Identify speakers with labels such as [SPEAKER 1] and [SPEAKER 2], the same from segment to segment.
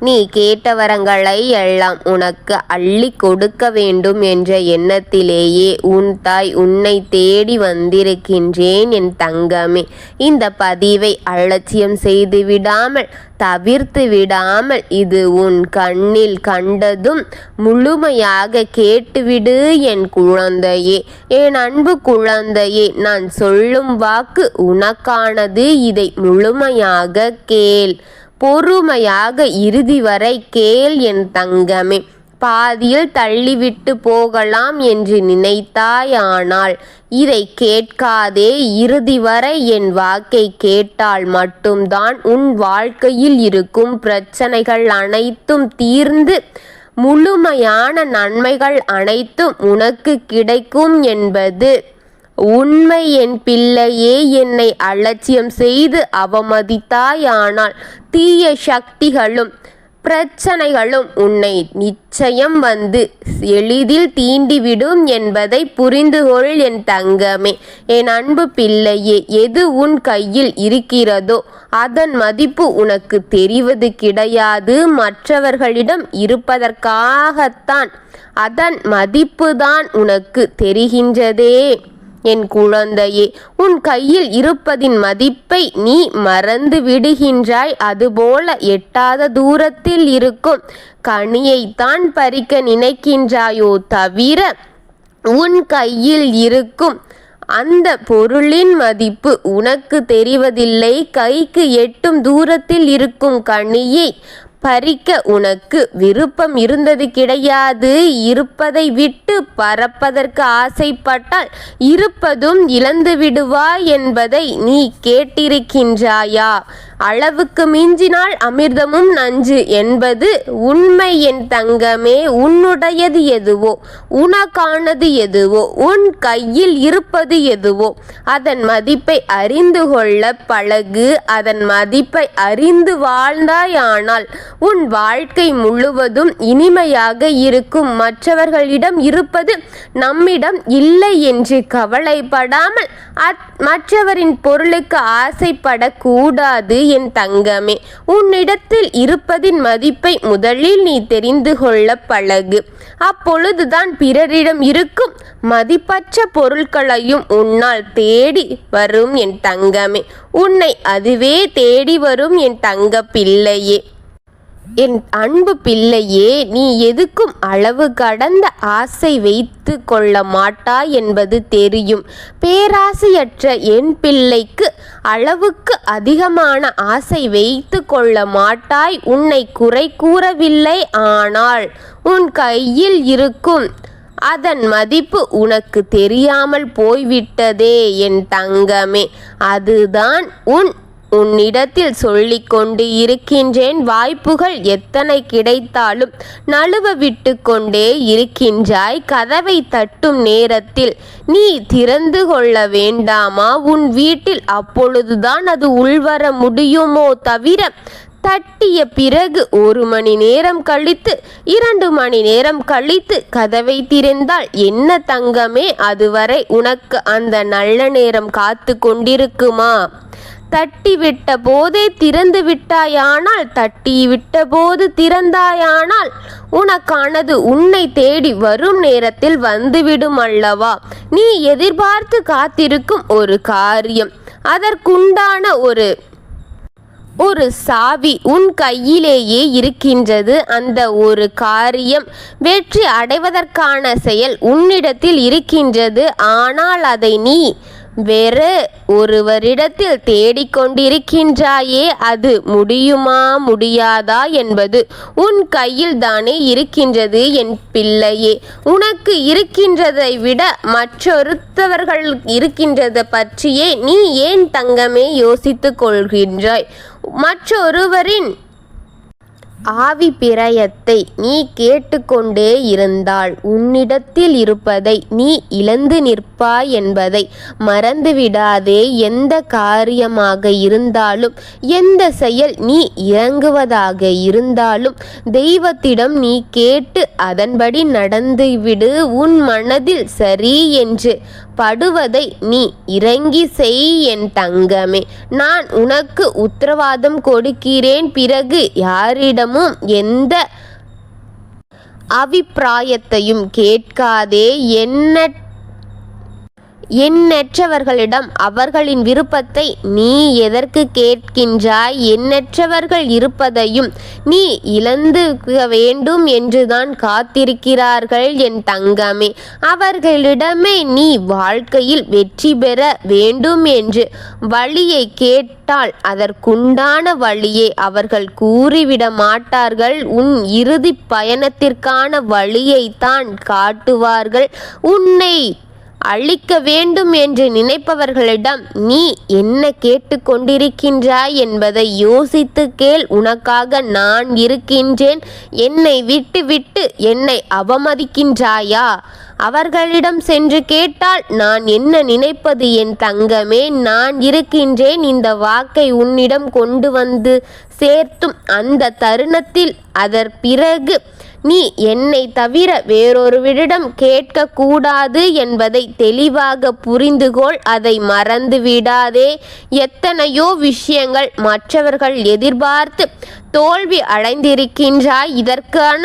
[SPEAKER 1] நீ கேட்ட வரங்களை எல்லாம் உனக்கு அள்ளி கொடுக்க வேண்டும் என்ற எண்ணத்திலேயே உன் தாய் உன்னை தேடி வந்திருக்கின்றேன் என் தங்கமே. இந்த பதிவை அலட்சியம் செய்து விடாமல் தவிர்த்து விடாமல் இது உன் கண்ணில் கண்டதும் முழுமையாக கேட்டுவிடு என் குழந்தையே. என் அன்பு குழந்தையே நான் சொல்லும் வாக்கு உனக்கானது. இதை முழுமையாக கேள். பொறுமையாக இறுதி வரை கேள் என் தங்கமே. பாதியில் தள்ளிவிட்டு போகலாம் என்று நினைத்தாயானால் இதை கேட்காதே. இறுதி வரை என் வாக்கை கேட்டால் மட்டும்தான் உன் வாழ்க்கையில் இருக்கும் பிரச்சனைகள் அனைத்தும் தீர்ந்து முழுமையான நன்மைகள் அனைத்தும் உனக்கு கிடைக்கும் என்பது உண்மை என் பிள்ளையே என்னை அலட்சியம் செய்து அவமதித்தாயானால் தீய சக்திகளும் பிரச்சனைகளும் உன்னை நிச்சயம் வந்து எளிதில் தீண்டிவிடும் என்பதை புரிந்துகொள் என் தங்கமே. என் அன்பு பிள்ளையே எது உன் கையில் இருக்கிறதோ அதன் மதிப்பு உனக்கு தெரிவது கிடையாது. மற்றவர்களிடம் இருப்பதற்காகத்தான் அதன் மதிப்புதான் உனக்கு தெரிகின்றதே. என் குழந்தையே உன் கையில் இருப்பதின் மதிப்பை நீ மறந்து விடுகின்றாய். அதுபோல எட்டாத தூரத்தில் இருக்கும் கனியைத்தான் பறிக்க நினைக்கின்றாயோ தவிர உன் கையில் இருக்கும் அந்த பொருளின் மதிப்பு உனக்கு தெரிவதில்லை. கைக்கு எட்டும் தூரத்தில் இருக்கும் கனியை பறிக்க உனக்கு விருப்பம் இருந்தது கிடையாது. இருப்பதை விட்டு பறப்பதற்கு ஆசைப்பட்டால் இருப்பதும் இழந்து விடுவாய் என்பதை நீ கேட்டிருக்கின்றாயா? அளவுக்கு மிஞ்சினால் அமிர்தமும் நஞ்சு என்பது உண்மை என் தங்கமே உன்னுடையது எதுவோ? உனக்கானது எதுவோ? உன் கையில் இருப்பது எதுவோ? அதன் மதிப்பை அறிந்து கொள்ள பழகு அதன் மதிப்பை அறிந்து வாழ்ந்தாயானால் உன் வாழ்க்கை முழுவதும் இனிமையாக இருக்கும். மற்றவர்களிடம் இருப்பது நம்மிடம் இல்லை என்று கவலைப்படாமல் மற்றவரின் பொருளுக்கு ஆசைப்படக்கூடாது என் தங்கமே உன்னிடத்தில் இருப்பதின் மதிப்பை முதலில் நீ தெரிந்து கொள்ள பழகு. அப்பொழுதுதான் பிறரிடம் இருக்கும் மதிப்பற்ற பொருட்களையும் உன்னால் தேடி வரும் என் தங்கமே. உன்னை அதுவே தேடி வரும் என் தங்க பிள்ளையே. என் அன்பு பிள்ளையே நீ எதுக்கும் அளவு கடந்த ஆசை வைத்து கொள்ள மாட்டாய் என்பது தெரியும். பேராசையற்ற என் பிள்ளைக்கு அளவுக்கு அதிகமான ஆசை வைத்து கொள்ள மாட்டாய். உன்னை குறை கூறவில்லை ஆனால் உன் கையில் இருக்கும். அதன் மதிப்பு உனக்கு தெரியாமல் போய்விட்டதே என் தங்கமே. அதுதான் உன் உன்னிடத்தில் சொல்லிக்கொண்டு இருக்கின்றேன். வாய்ப்புகள் எத்தனை கிடைத்தாலும் நழுவ விட்டு கொண்டே இருக்கின்றாய். கதவை தட்டும் நேரத்தில் நீ திறந்து கொள்ள வேண்டாமா? உன் வீட்டில் அப்பொழுதுதான் அது உள்வர முடியுமோ தவிர தட்டிய பிறகு ஒரு மணி நேரம் கழித்து இரண்டு மணி நேரம் கழித்து கதவை திறந்தால் என்ன தங்கமே? அதுவரை உனக்கு அந்த நல்ல நேரம் காத்து கொண்டிருக்குமா? தட்டி விட்ட போதே திறந்து விட்டாயானால் தட்டி விட்ட போது திறந்தாயானால் உனக்கானது உன்னை தேடி வரும் நேரத்தில் வந்துவிடும் அல்லவா? நீ எதிர்பார்த்து காத்திருக்கும் ஒரு காரியம். அதற்குண்டான ஒரு ஒரு சாவி உன் கையிலேயே இருக்கின்றது. அந்த ஒரு காரியம் வெற்றி அடைவதற்கான செயல் உன்னிடத்தில் இருக்கின்றது. ஆனால் அதை நீ வேறு ஒருவரிடத்தில் தேடிக்கொண்டிருக்கின்றாயே அது முடியுமா முடியாதா என்பது உன் கையில் தானே இருக்கின்றது என் பிள்ளையே. உனக்கு இருக்கின்றதை விட மற்றொருத்தவர்கள் இருக்கின்றதை பற்றியே நீ ஏன் தங்கமே யோசித்து கொள்கின்றாய்? மற்றொருவரின் ஆவி பிரயத்தை நீ கேட்டுக்கொண்டே இருந்தால் உன்னிடத்தில் இருப்பதை நீ இழந்து நிற்பாய் என்பதை மறந்துவிடாதே. எந்த காரியமாக இருந்தாலும் எந்த செயல் நீ இறங்குவதாக இருந்தாலும் தெய்வத்திடம் நீ கேட்டு அதன்படி நடந்துவிடு. உன் மனதில் சரி என்று படுவதை நீ இறங்கி செய் என் தங்கமே. நான் உனக்கு உத்தரவாதம் கொடுக்கிறேன். பிறகு யாரிடம் யாரிடமும் எந்த அபிப்பிராயத்தையும் கேட்காதே. என்ன எண்ணற்றவர்களிடம் அவர்களின் விருப்பத்தை நீ எதற்கு கேட்கின்றாய்? எண்ணற்றவர்கள் இருப்பதையும் நீ இழந்து வேண்டும் என்றுதான் காத்திருக்கிறார்கள் என் தங்கமே. அவர்களிடமே நீ வாழ்க்கையில் வெற்றி பெற வேண்டும் என்று வழியை கேட்டால் அதற்குண்டான வழியை அவர்கள் கூறிவிட மாட்டார்கள். உன் இறுதி பயணத்திற்கான வழியைத்தான் காட்டுவார்கள். உன்னை அழிக்க வேண்டும் என்று நினைப்பவர்களிடம் நீ என்ன கேட்டுக்கொண்டிருக்கின்றாய் என்பதை யோசித்து கேள். உனக்காக நான் இருக்கின்றேன். என்னை விட்டுவிட்டு என்னை அவமதிக்கின்றாயா? அவர்களிடம் சென்று கேட்டால் நான் என்ன நினைப்பது? என் தங்கமே நான் இருக்கின்றேன். இந்த வாக்கை உன்னிடம் கொண்டு வந்து சேர்த்தும். அந்த தருணத்தில் அதற் பிறகு நீ என்னை தவிர வேறொருவரிடம் கேட்கக்கூடாது என்பதை தெளிவாக புரிந்துகொள். அதை மறந்து விடாதே எத்தனையோ விஷயங்கள் மற்றவர்கள் எதிர்பார்த்து தோல்வி அடைந்திருக்கின்றாய். இதற்கான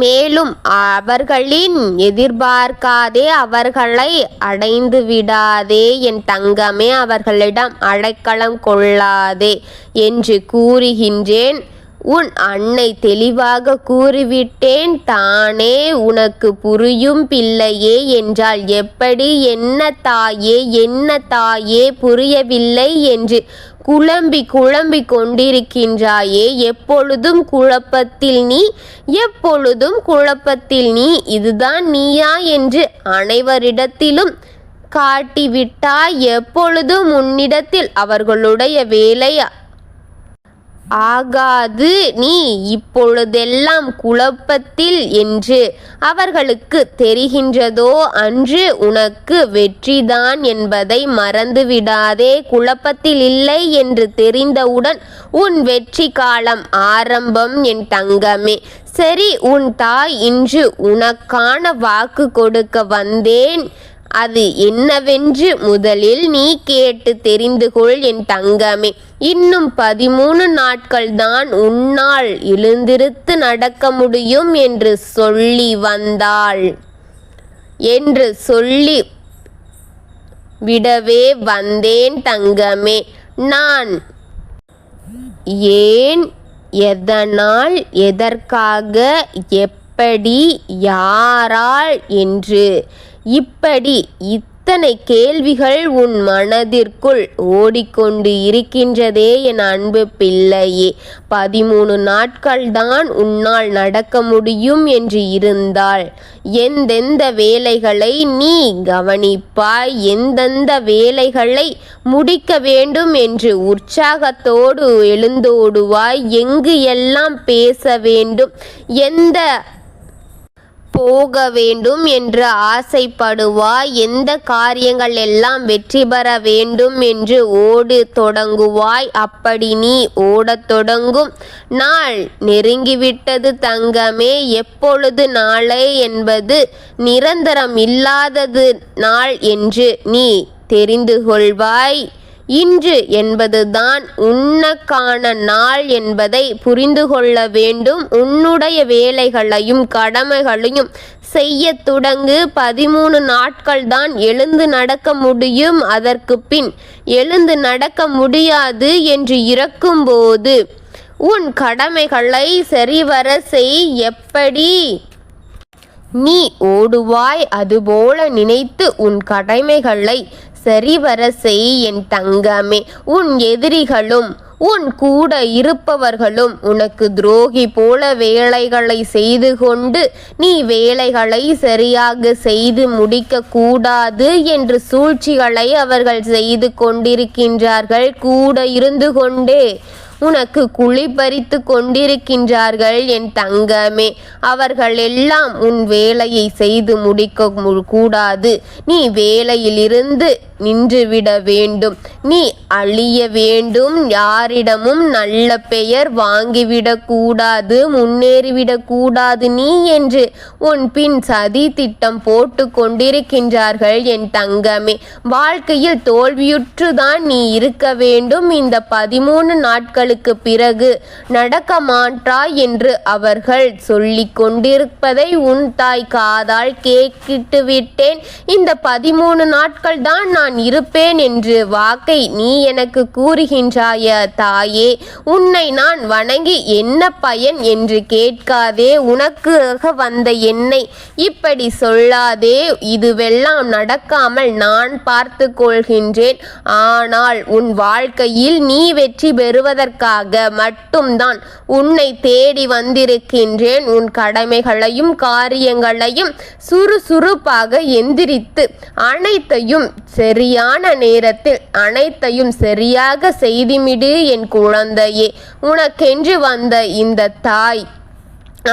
[SPEAKER 1] மேலும் அவர்களின் எதிர்பார்க்காதே. அவர்களை அடைந்து விடாதே. என் தங்கமே அவர்களிடம் அடைக்கலம் கொள்ளாதே என்று கூறுகின்றேன். உன் அன்னை தெளிவாக கூறிவிட்டேன் தானே உனக்கு புரியும் பிள்ளையே என்றால் எப்படி என்ன தாயே என்ன தாயே புரியவில்லை என்று குழம்பி குழம்பி கொண்டிருக்கின்றாயே? எப்பொழுதும் குழப்பத்தில் நீ எப்பொழுதும் குழப்பத்தில் நீ இதுதான் நீயா என்று அனைவரிடத்திலும் காட்டிவிட்டாய். எப்பொழுதும் உன்னிடத்தில் அவர்களுடைய வேலை ஆகாது நீ இப்பொழுதெல்லாம் குழப்பத்தில் என்று அவர்களுக்கு தெரிகின்றதோ அன்று உனக்கு வெற்றிதான் என்பதை மறந்துவிடாதே. குழப்பத்தில் இல்லை என்று தெரிந்தவுடன் உன் வெற்றி காலம் ஆரம்பம் என் தங்கமே. சரி உன் தாய் இன்று உனக்கான வாக்கு கொடுக்க வந்தேன். அது என்னவென்று முதலில் நீ கேட்டு தெரிந்து கொள் என் தங்கமே. இன்னும் பதிமூணு நாட்கள் தான் உன்னால் எழுந்திருத்து நடக்க முடியும் என்று சொல்லி வந்தாள். என்று சொல்லி விடவே வந்தேன் தங்கமே. நான் ஏன் எதனால் எதற்காக எப்படி யாரால் என்று இப்படி இத்தனை கேள்விகள் உன் மனதிற்குள் ஓடிக்கொண்டு இருக்கின்றதே என் அன்பு பிள்ளையே. பதிமூணு நாட்கள்தான் உன்னால் நடக்க முடியும் என்று இருந்தால் எந்தெந்த வேலைகளை நீ கவனிப்பாய் எந்தெந்த வேலைகளை முடிக்க வேண்டும் என்று உற்சாகத்தோடு எழுந்தோடுவாய் எங்கு எல்லாம் பேச வேண்டும் எந்த போக வேண்டும் என்று ஆசைப்படுவாய். எந்த காரியங்கள் எல்லாம் வெற்றி பெற வேண்டும் என்று ஓடு தொடங்குவாய். அப்படி நீ ஓடத் தொடங்கும். நாள் நெருங்கிவிட்டது தங்கமே எப்பொழுது நாளை என்பது நிரந்தரம் இல்லாதது நாள் என்று நீ தெரிந்து கொள்வாய். இன்று என்பதுதான் உன்னக்கான நாள் என்பதை புரிந்து கொள்ள வேண்டும். உன்னுடைய வேலைகளையும் கடமைகளையும் செய்ய தொடங்கு. பதிமூணு நாட்கள் தான் எழுந்து நடக்க முடியும். அதற்கு பின் எழுந்து நடக்க முடியாது என்று இறக்கும்போது உன் கடமைகளை சரிவர செய். எப்படி? நீ ஓடுவாய். அதுபோல நினைத்து உன் கடமைகளை சரிவர செய் என் தங்கமே. உன் எதிரிகளும் உன் கூட இருப்பவர்களும் உனக்கு துரோகி போல வேலைகளை செய்து கொண்டு நீ வேலைகளை சரியாக செய்து முடிக்க கூடாது என்று சூழ்ச்சிகளை அவர்கள் செய்து கொண்டிருக்கின்றார்கள். கூட இருந்து கொண்டே உனக்கு குழி பறித்து கொண்டிருக்கின்றார்கள் என் தங்கமே. அவர்கள் எல்லாம் உன் வேலையை செய்து முடிக்க மு- கூடாது. நீ வேலையிலிருந்து நின்றுவிட வேண்டும். நீ அழிய வேண்டும். யாரிடமும் நல்ல பெயர் வாங்கிவிடக்கூடாது முன்னேறிவிடக்கூடாது கூடாது நீ என்று உன் பின் சதி திட்டம் போட்டு கொண்டிருக்கின்றார்கள் என் தங்கமே. வாழ்க்கையில் தோல்வியுற்றுதான் நீ இருக்க வேண்டும். இந்த பதிமூணு நாட்களுக்கு பிறகு நடக்க மாட்டாய் என்று அவர்கள் சொல்லிக் கொண்டிருப்பதை உன் தாய் காதால் கேட்டுவிட்டு விட்டேன். இந்த பதிமூணு நாட்கள் தான் நான் இருப்பேன் என்று வாக்கை நீ எனக்கு கூறுகின்றாய தாயே உன்னை நான் வணங்கி என்ன பயன் என்று கேட்காதே உனக்காக வந்த என்னை இப்படி சொல்லாதே இதுவெல்லாம் நடக்காமல் நான் பார்த்து கொள்கின்றேன். ஆனால் உன் வாழ்க்கையில் நீ வெற்றி பெறுவதற்கு பெறுவதற்காக மட்டும்தான் உன்னை தேடி வந்திருக்கின்றேன். உன் கடமைகளையும் காரியங்களையும் சுறுசுறுப்பாக எந்திரித்து அனைத்தையும் சரியான நேரத்தில் அனைத்தையும் சரியாக செய்துமிடு என் குழந்தையே. உனக்கென்று வந்த இந்த தாய்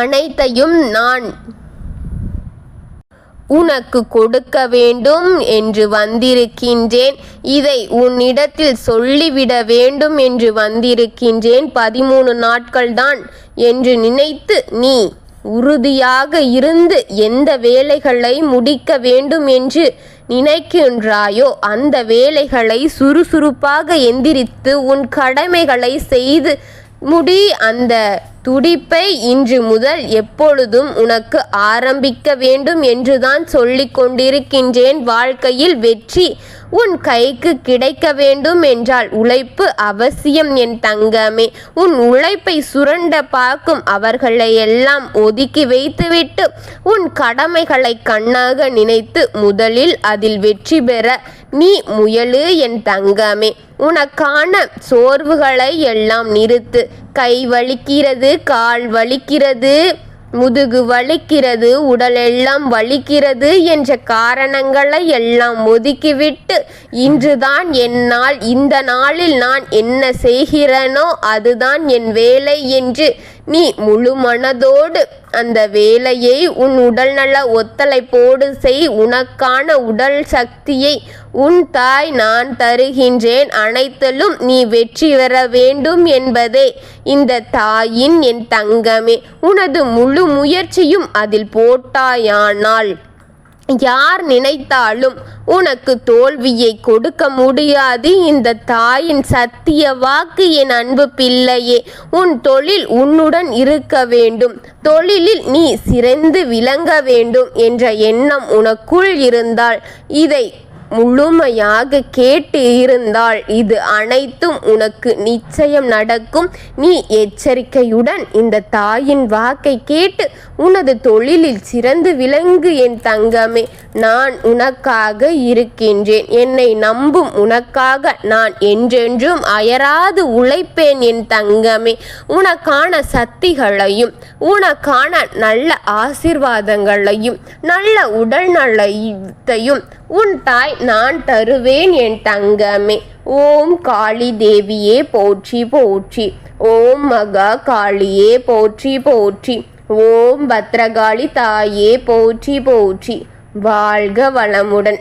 [SPEAKER 1] அனைத்தையும் நான் உனக்கு கொடுக்க வேண்டும் என்று வந்திருக்கின்றேன். இதை உன்னிடத்தில் சொல்லிவிட வேண்டும் என்று வந்திருக்கின்றேன். பதிமூணு நாட்கள்தான் என்று நினைத்து நீ உறுதியாக இருந்து எந்த வேலைகளை முடிக்க வேண்டும் என்று நினைக்கின்றாயோ அந்த வேலைகளை சுறுசுறுப்பாக எந்திரித்து உன் கடமைகளை செய்து முடி. அந்த துடிப்பை இன்று முதல் எப்பொழுதும் உனக்கு ஆரம்பிக்க வேண்டும் என்றுதான் சொல்லிக் கொண்டிருக்கின்றேன். வாழ்க்கையில் வெற்றி உன் கைக்கு கிடைக்க வேண்டும் என்றால் உழைப்பு அவசியம் என் தங்கமே. உன் உழைப்பை சுரண்ட பார்க்கும் அவர்களை எல்லாம் ஒதுக்கி வைத்துவிட்டு உன் கடமைகளை கண்ணாக நினைத்து முதலில் அதில் வெற்றி பெற நீ முயலு என் தங்கமே. உனக்கான சோர்வுகளை எல்லாம் நிறுத்து. கை வலிக்கிறது கால் வலிக்கிறது முதுகு வலிக்கிறது உடலெல்லாம் வலிக்கிறது என்ற காரணங்களை எல்லாம் ஒதுக்கிவிட்டு இன்றுதான் என்னால் இந்த நாளில் நான் என்ன செய்கிறேனோ அதுதான் என் வேலை என்று நீ முழு மனதோடு அந்த வேலையை உன் உடல்நல ஒத்துழைப்போடு செய். உனக்கான உடல் சக்தியை உன் தாய் நான் தருகின்றேன். அனைத்திலும் நீ வெற்றி பெற வேண்டும் என்பதே இந்த தாயின் என் தங்கமே. உனது முழு முயற்சியும் அதில் போட்டாயானால் யார் நினைத்தாலும் உனக்கு தோல்வியை கொடுக்க முடியாது. இந்த தாயின் சத்திய வாக்கு என் அன்பு பிள்ளையே உன் தொழில் உன்னுடன் இருக்க வேண்டும். தொழிலில் நீ சிறந்து விளங்க வேண்டும் என்ற எண்ணம் உனக்குள் இருந்தால் இதை முழுமையாக கேட்டு இருந்தால் இது அனைத்தும் உனக்கு நிச்சயம் நடக்கும். நீ எச்சரிக்கையுடன் இந்த தாயின் வாக்கை கேட்டு உனது தொழிலில் சிறந்து விளங்கு என் தங்கமே. நான் உனக்காக இருக்கின்றேன். என்னை நம்பும் உனக்காக நான் என்றென்றும் அயராது உழைப்பேன் என் தங்கமே. உனக்கான சக்திகளையும் உனக்கான நல்ல ஆசிர்வாதங்களையும் நல்ல உடல் நலத்தையும் உன் தாய் நான் தருவேன் என் தங்கமே. ஓம் காளி தேவியே போற்றி போற்றி. ஓம் மகா காளியே போற்றி போற்றி. ஓம் பத்ரகாளி தாயே போற்றி போற்றி. வாழ்க வளமுடன்.